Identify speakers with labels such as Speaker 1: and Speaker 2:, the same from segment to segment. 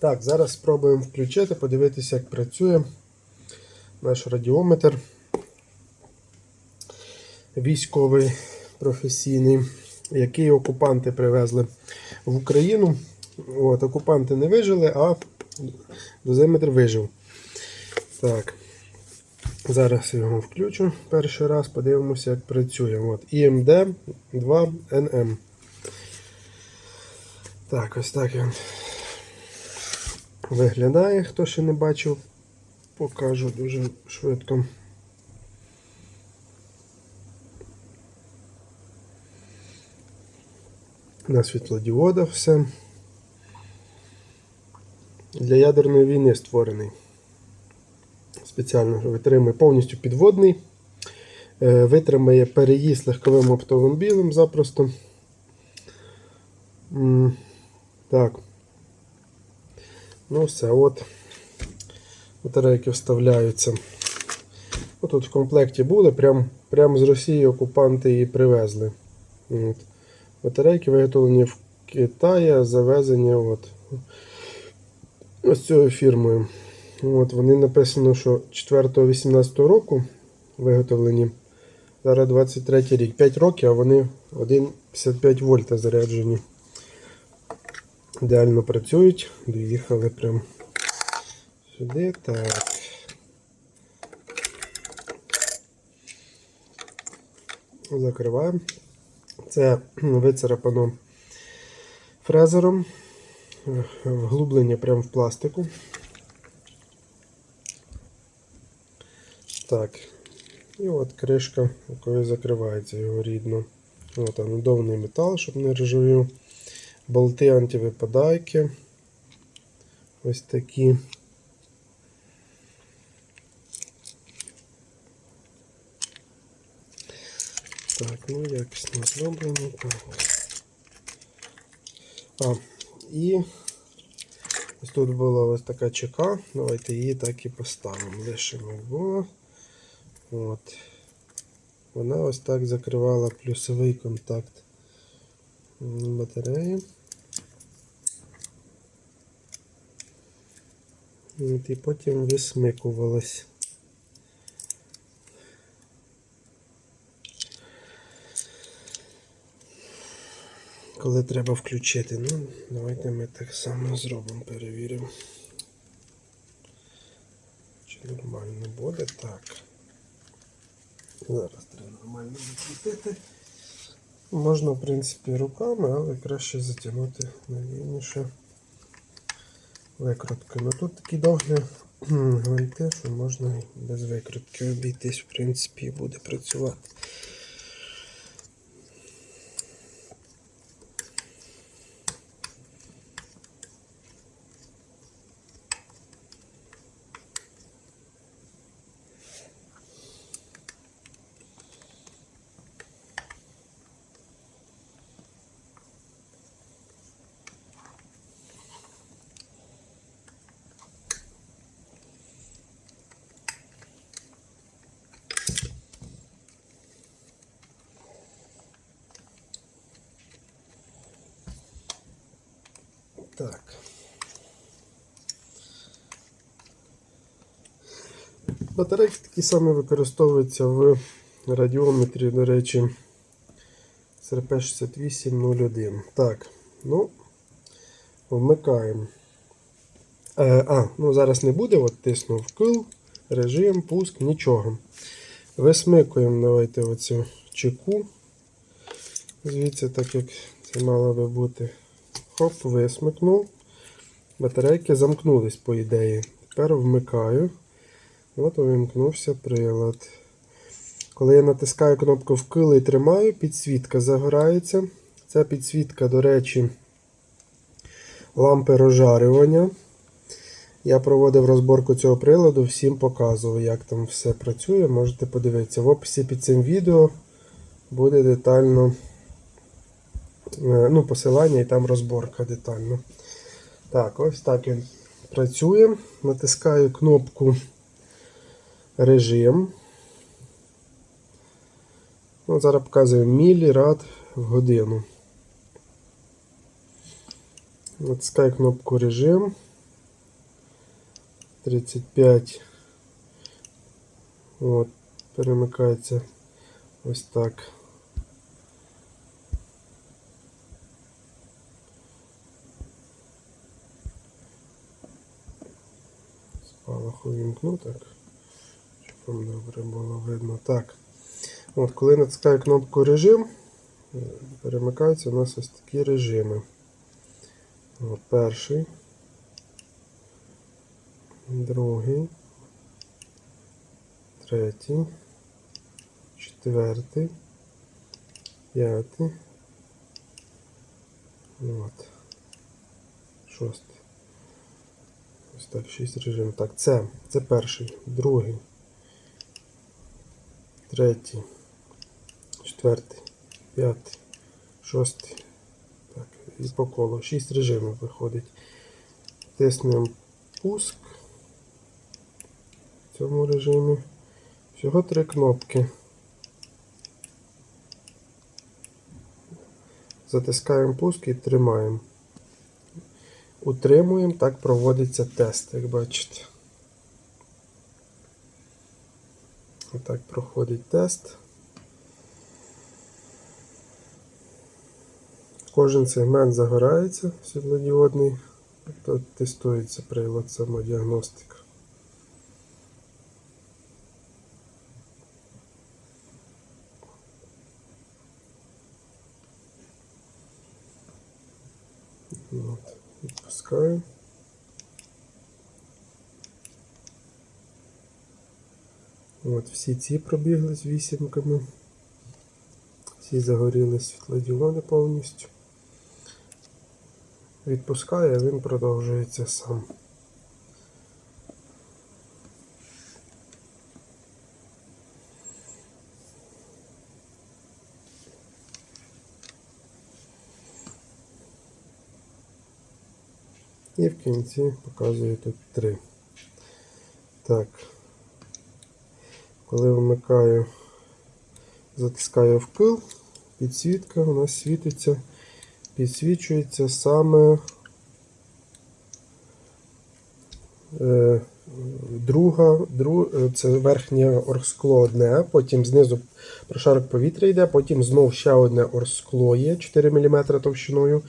Speaker 1: Так, зараз спробуємо включити, подивитися, як працює наш радіометр військовий професійний, який окупанти привезли в Україну. От, окупанти не вижили, а дозиметр вижив. Так. Зараз його включу перший раз, подивимося, як працює. От, IMD 2 NM. Так, ось так він виглядає. Хто ще не бачив, покажу дуже швидко. На світлодіодах все. Для ядерної війни створений. Спеціально витримує повністю підводний. Е, Витримає переїзд легковим автомобілем запросто. Так. Ну все, от. Батарейки вставляються. Тут в комплекті були, прямо прям з Росії окупанти її привезли. От. Батарейки виготовлені в Китаї, завезені от, ось цією фірмою. От, вони написано, що 4-18 року виготовлені. Зараз 23 рік. 5 років, а вони 1,55 вольта заряджені. Ідеально працюють. Доїхали прямо сюди. Так. Закриваємо. Це вицарапано фрезером. Вглублення прямо в пластику. Так. І от кришка, якою закривається його рідно. От анодований метал, щоб не ржавів. Болти антивипадайки. Ось такі. Так, ну якісно зроблено. Так. А, і ось тут була ось така чека. Давайте її так і поставимо. Лишимо було. От. Вона ось так закривала плюсовий контакт батареї. І потім висмикувалась. Коли треба включити, ну, давайте ми так само зробимо, перевіримо. Чи нормально буде так. Зараз треба нормально закрутити. Можна, в принципі, руками, але краще затягнути надійніше викруткою. Ну тут такі довгі гвинти, що можна без викрутки обійтись, в принципі, буде працювати. Так. Батарейки такі самі використовуються в радіометрі, до речі, СРП-6801. Так, ну, вмикаємо. Е, а, ну зараз не буде, от тиснув кил, режим, пуск, нічого. Висмикуємо, давайте оцю чеку. Звідси, так як це мало би бути. Хоп, висмикнув. Батарейки замкнулись, по ідеї. Тепер вмикаю. От увімкнувся прилад. Коли я натискаю кнопку вкил і тримаю, підсвітка загорається. Ця підсвітка, до речі, лампи розжарювання. Я проводив розборку цього приладу, всім показував, як там все працює. Можете подивитися. В описі під цим відео буде детально ну, посилання і там розборка детально. Так, ось так він працює. Натискаю кнопку режим. Ну, зараз показую мілірад в годину. Натискаю кнопку режим. 35. От, перемикається ось так. Спалах увімкну так, щоб вам добре було видно. Так. От, коли натискаю кнопку режим, е, перемикаються у нас ось такі режими. От, перший, другий, третій, четвертий, п'ятий. От. Шостий. Ось так, шість режимів. Так, це, це перший, другий, третій, четвертий, п'ятий, шостий. Так, і по колу. Шість режимів виходить. Тиснемо пуск. В цьому режимі. Всього три кнопки. Затискаємо пуск і тримаємо. Утримуємо, так проводиться тест, як бачите. Отак проходить тест. Кожен сегмент загорається світлодіодний, то тестується прилад самодіагностика. От, відпускаю. От, всі ці пробігли з вісімками. Всі загоріли світлодіоди повністю. Відпускаю, а він продовжується сам. І в кінці показую тут три. Так. Коли вмикаю, затискаю впил, підсвітка у нас світиться, підсвічується саме е, друга, дру, е, це верхнє оргскло одне, потім знизу прошарок повітря йде, потім знов ще одне оргскло є 4 мм товщиною.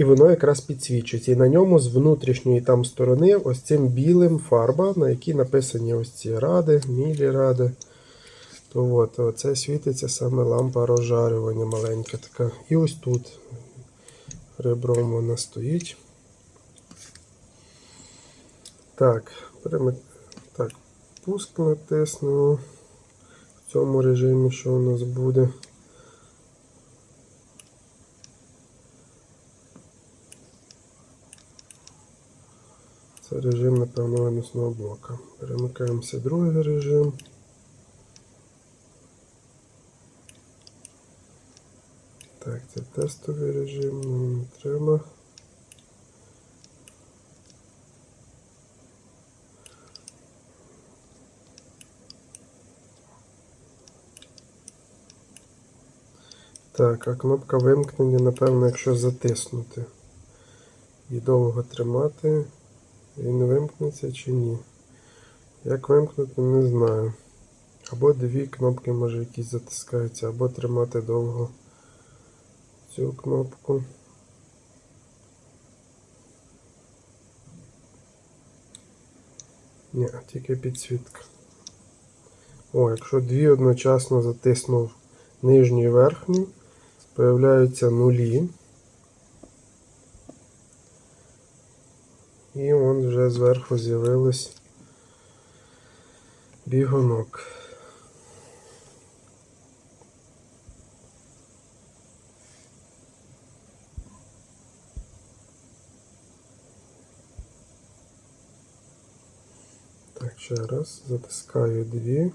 Speaker 1: І воно якраз підсвічується. І на ньому з внутрішньої там сторони ось цим білим фарба, на якій написані ось ці ради, міліради. То от, оце світиться саме лампа розжарювання маленька така. І ось тут ребром вона стоїть. Так, перемик... так, пуск натиснемо в цьому режимі, що у нас буде. Це режим, напевно, виносного блока. Перемикаємося в другий режим. Так, це тестовий режим, нам не треба. Так, а кнопка вимкнення, напевно, якщо затиснути і довго тримати, він вимкнеться чи ні. Як вимкнути, не знаю. Або дві кнопки, може, якісь затискаються, або тримати довго цю кнопку. Ні, тільки підсвітка. О, якщо дві одночасно затиснув нижню і верхню, появляються нулі. І зверху з'явилось бігунок. Так, ще раз затискаю дві.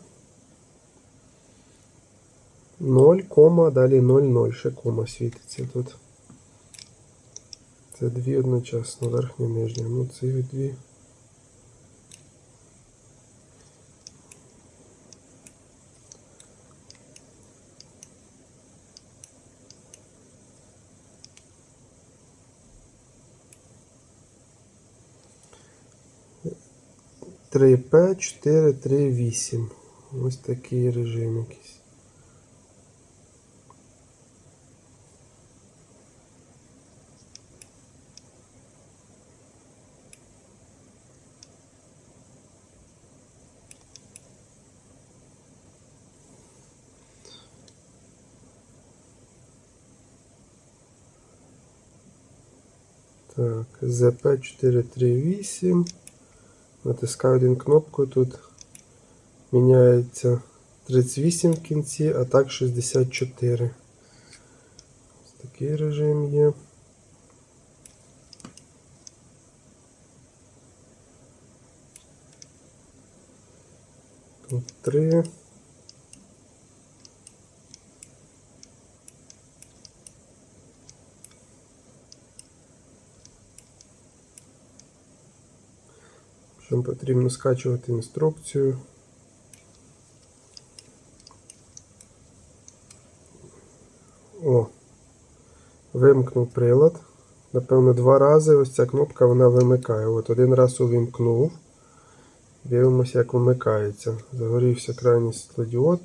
Speaker 1: 0, кома, далі 0, 0, ще кома світиться тут. Це дві одночасно, верхня нижня. Ну ці дві. 3P, 4, 3, 8. Ось такий режим якийсь. Так, ZP438. Натискаю один кнопку, тут міняється 38 в кінці, а так 64. Ось такий режим є. Тут 3. Що потрібно скачувати інструкцію. О, вимкнув прилад. Напевно, два рази ось ця кнопка вона вимикає. От один раз увімкнув. Дивимося, як вмикається. Загорівся крайній світлодіод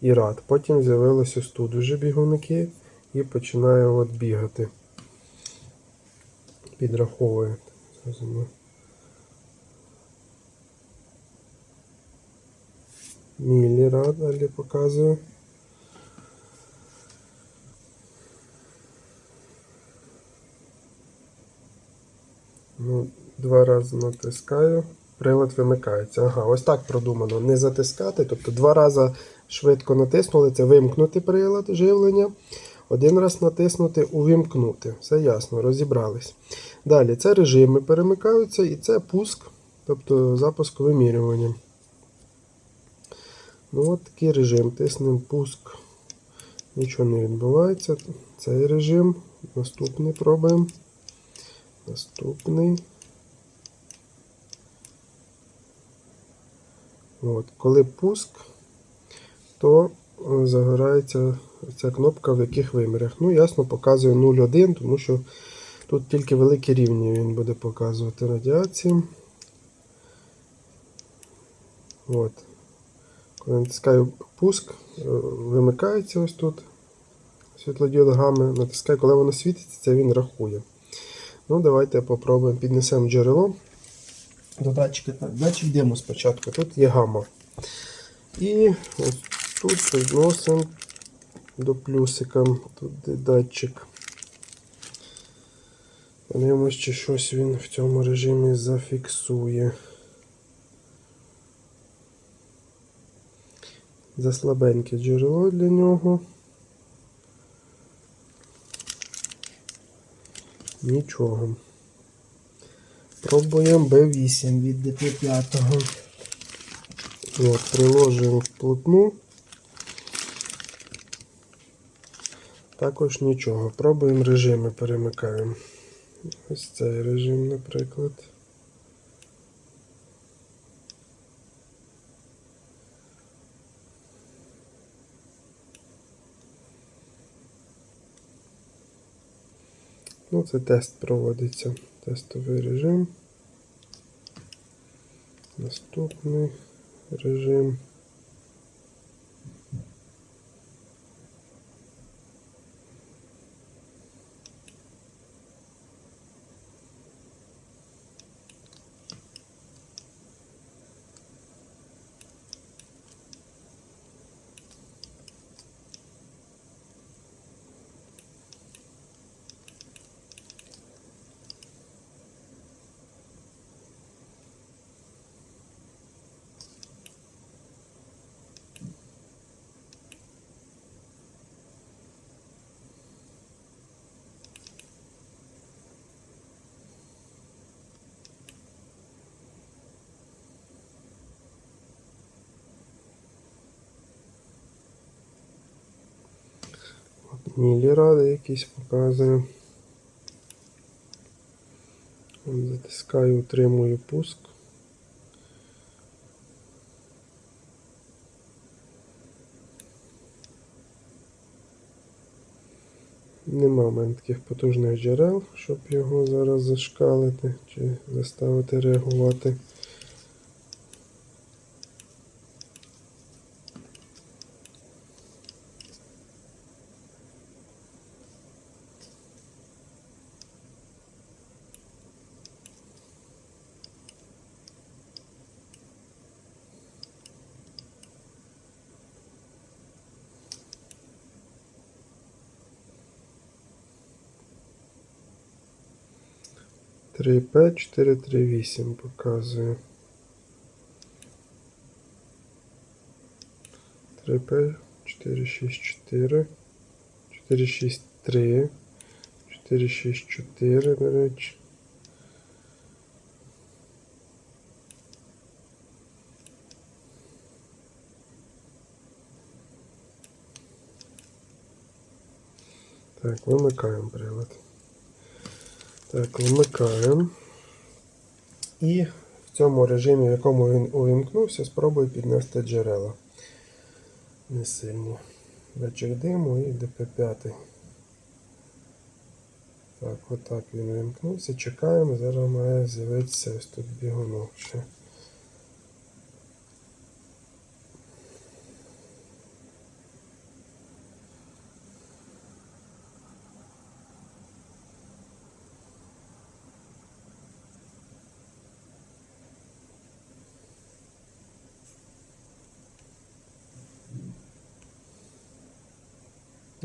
Speaker 1: і рад. Потім з'явилось ось тут вже бігунки і починає от бігати. Підраховує. Зрозуміло. Міллі далі показую. Ну, два рази натискаю, прилад вимикається. Ага, ось так продумано. Не затискати. Тобто два рази швидко натиснули, це вимкнути прилад живлення. Один раз натиснути увімкнути. Все ясно, розібрались. Далі це режими перемикаються і це пуск, тобто запуск вимірювання. Ну от такий режим. Тиснемо пуск. Нічого не відбувається. Цей режим. Наступний пробуємо. Наступний. От. Коли пуск, то е, загорається ця кнопка в яких вимірах. Ну, ясно, показує 0,1, тому що тут тільки великі рівні він буде показувати радіації. От. Коли натискаю пуск, е, вимикається ось тут світлодіод гами. Натискаю, коли воно світиться, це він рахує. Ну, давайте попробуємо. Піднесемо джерело до датчика. Датчик димо спочатку. Тут є гамма. І ось тут підносимо до плюсика. Тут де датчик. Подивимось, чи щось він в цьому режимі зафіксує. Заслабеньке джерело для нього. Нічого. Пробуємо B8 від DP5. От, приложуємо вплотну. Також нічого. Пробуємо режими перемикаємо. Ось цей режим, наприклад. Ну, це тест проводиться. Тестовий режим. Наступний режим. Міліради якісь показує. Затискаю, утримую пуск. Нема в мене таких потужних джерел, щоб його зараз зашкалити чи заставити реагувати. 3П 438 показує. 3П 464 463 464, до речі. Так, вимикаємо прилад. Так, вмикаємо. І в цьому режимі, в якому він увімкнувся, спробую піднести джерела. Не сильні. Датчик диму і ДП5. Так, отак він увімкнувся. Чекаємо, зараз має з'явитися ось тут бігунок.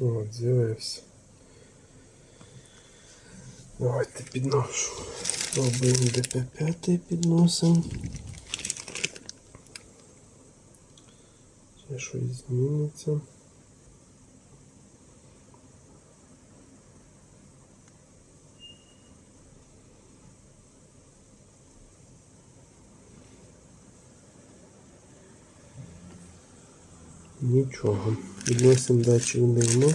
Speaker 1: От, з'явився. Давайте підношу. Пробуємо ДП5 підносимо. Ще щось зміниться. Нічого. Підносимо датчик диму.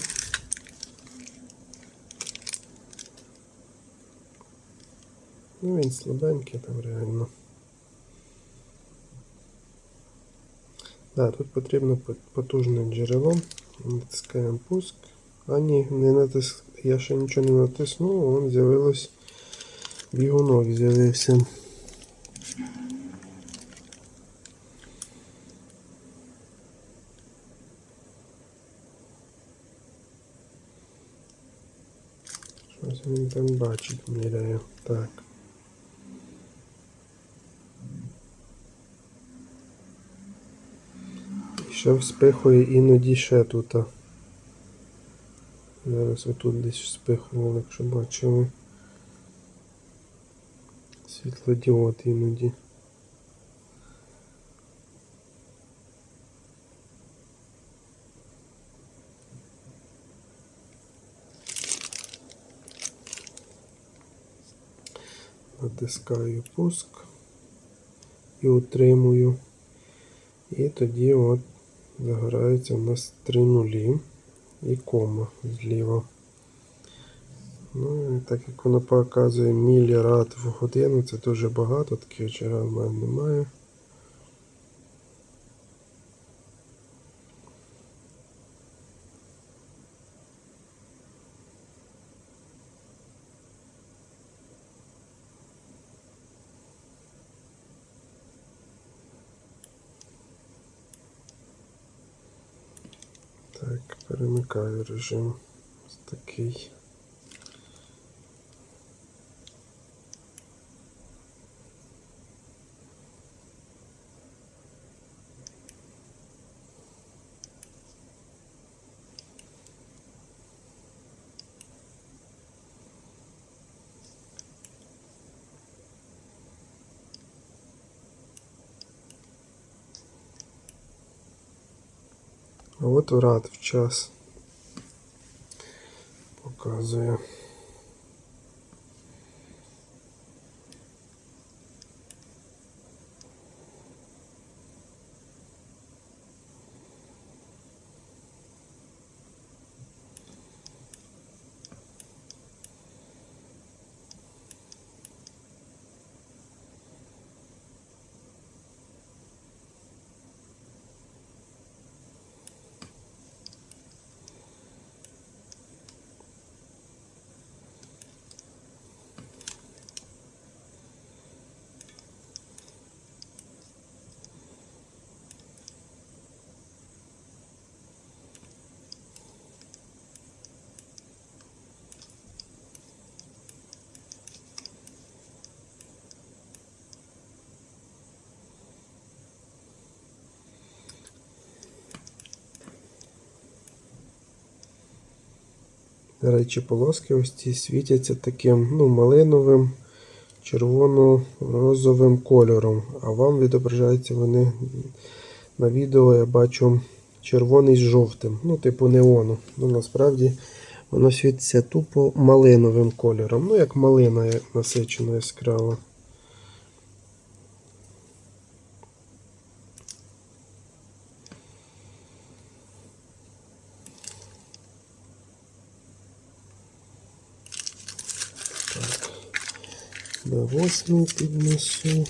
Speaker 1: Ну, він слабенький там реально. Да, тут потрібно потужне джерело. Натискаємо пуск. А ні, не натис... я ще нічого не натиснув, вон з'явилось бігунок з'явився. Щось він там бачить, міряє. Так. Ще вспихує іноді ще тут. Зараз отут десь вспихував, якщо бачили. Світлодіод іноді. Натискаю пуск і утримую. І тоді от загорається у нас три нулі і кома зліва. Ну, так як воно показує мілірад в годину, це дуже багато, таких джерел в мене немає. Режим. Такий. А от врат в час показує. До речі, полоски ось ці світяться таким ну, малиновим червоно-розовим кольором, а вам відображаються вони на відео, я бачу червоний з жовтим, ну, типу неону. Ну, насправді воно світиться тупо малиновим кольором. Ну, як малина насичена яскрава. На восьмий піднесу.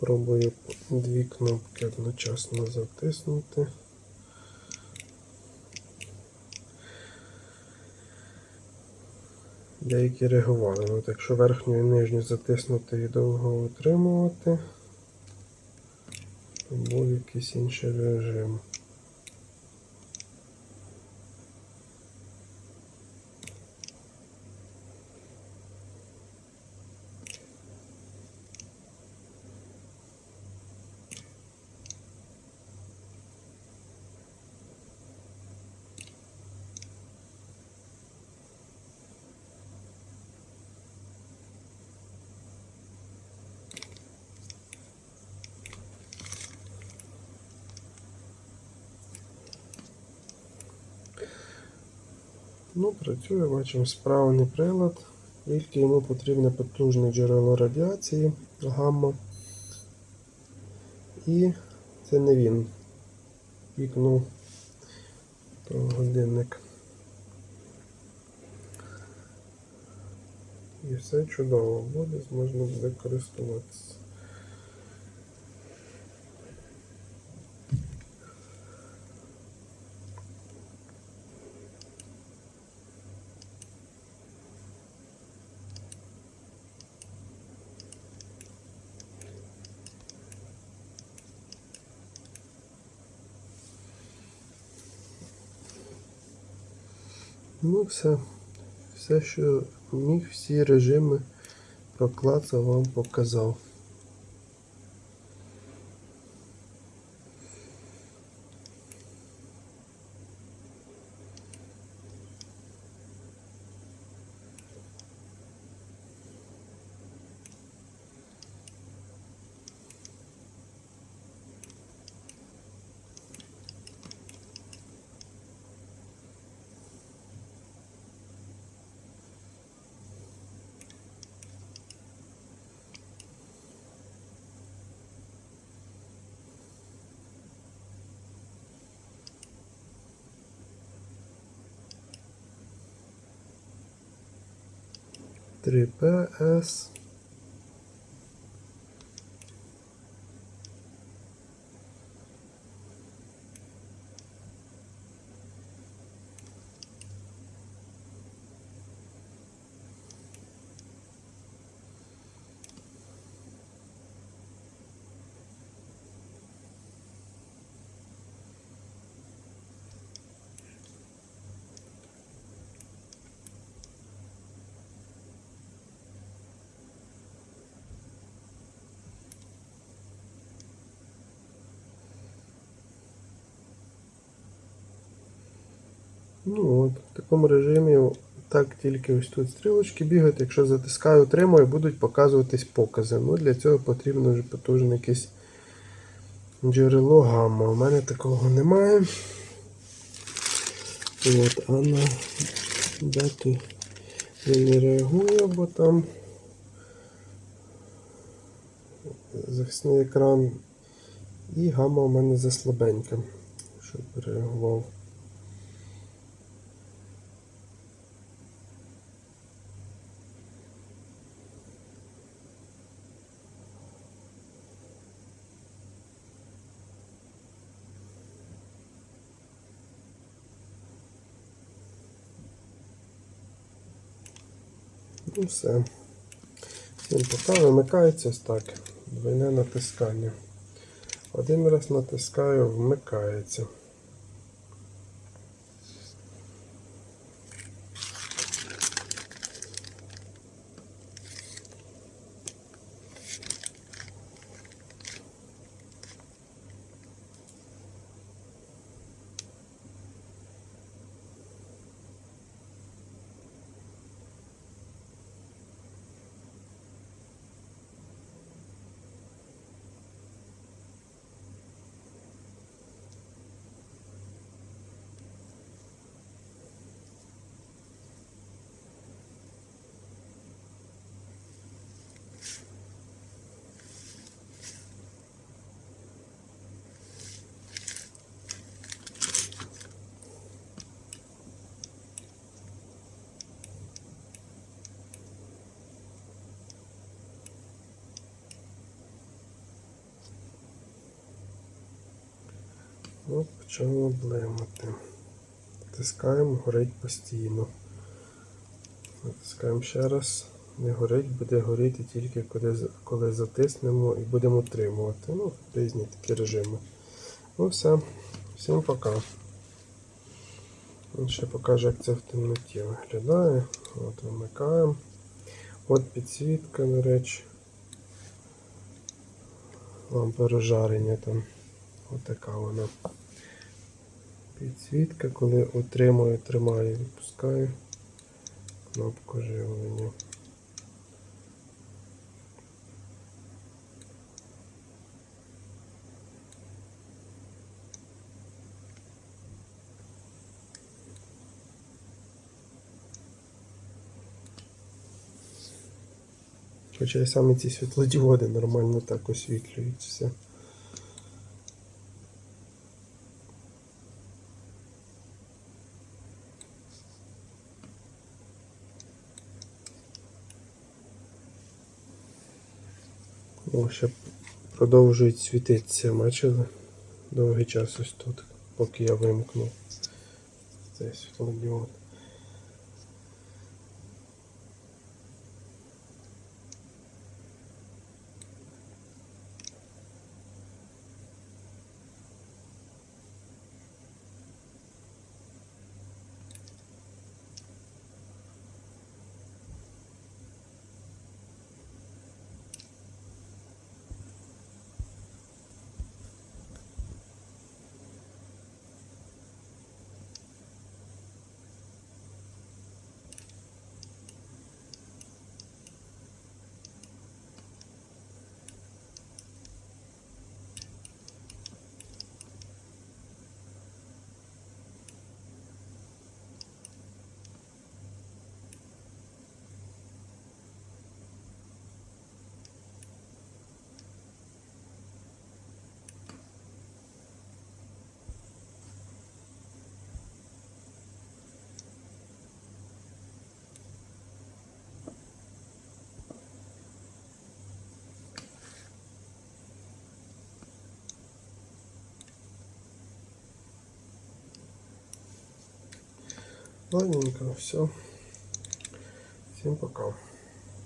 Speaker 1: Пробую дві кнопки одночасно затиснути. Деякі реагували. От якщо верхню і нижню затиснути і довго утримувати, то був якийсь інший режим. Ну, працює, бачимо справний прилад, тільки йому потрібне потужне джерело радіації гамма. І це не він. Пікнув годинник. І все чудово буде, можна буде користуватися. Ну, все. Все, що міг, всі режими проклацав, вам показав. Три ps Ну от, в такому режимі так тільки ось тут стрілочки бігають. Якщо затискаю, тримаю, будуть показуватись покази. Ну, для цього потрібно вже потужне якесь джерело гамма. У мене такого немає. От, а на дату він не реагує, бо там захисний екран і гамма у мене заслабенька, щоб реагував. Все. Всім пока вимикається ось так. Двойне натискання. Один раз натискаю, вмикається. От почало блимати. Натискаємо, горить постійно. Натискаємо ще раз. Не горить, буде горіти тільки коли, коли затиснемо і будемо утримувати. Ну, різні такі режими. Ну все. Всім пока. Він ще покаже, як це в темноті виглядає. От вимикаємо. От підсвітка, до речі. Лампа розжарення там. Отака вона. Підсвітка, коли утримую, тримаю, відпускаю кнопку живлення. Хоча і саме ці світлодіоди нормально так освітлюють все. О, ще продовжують світитися, бачили? Довгий час ось тут, поки я вимкнув цей світлодіод. Ладненько, все. Всем пока.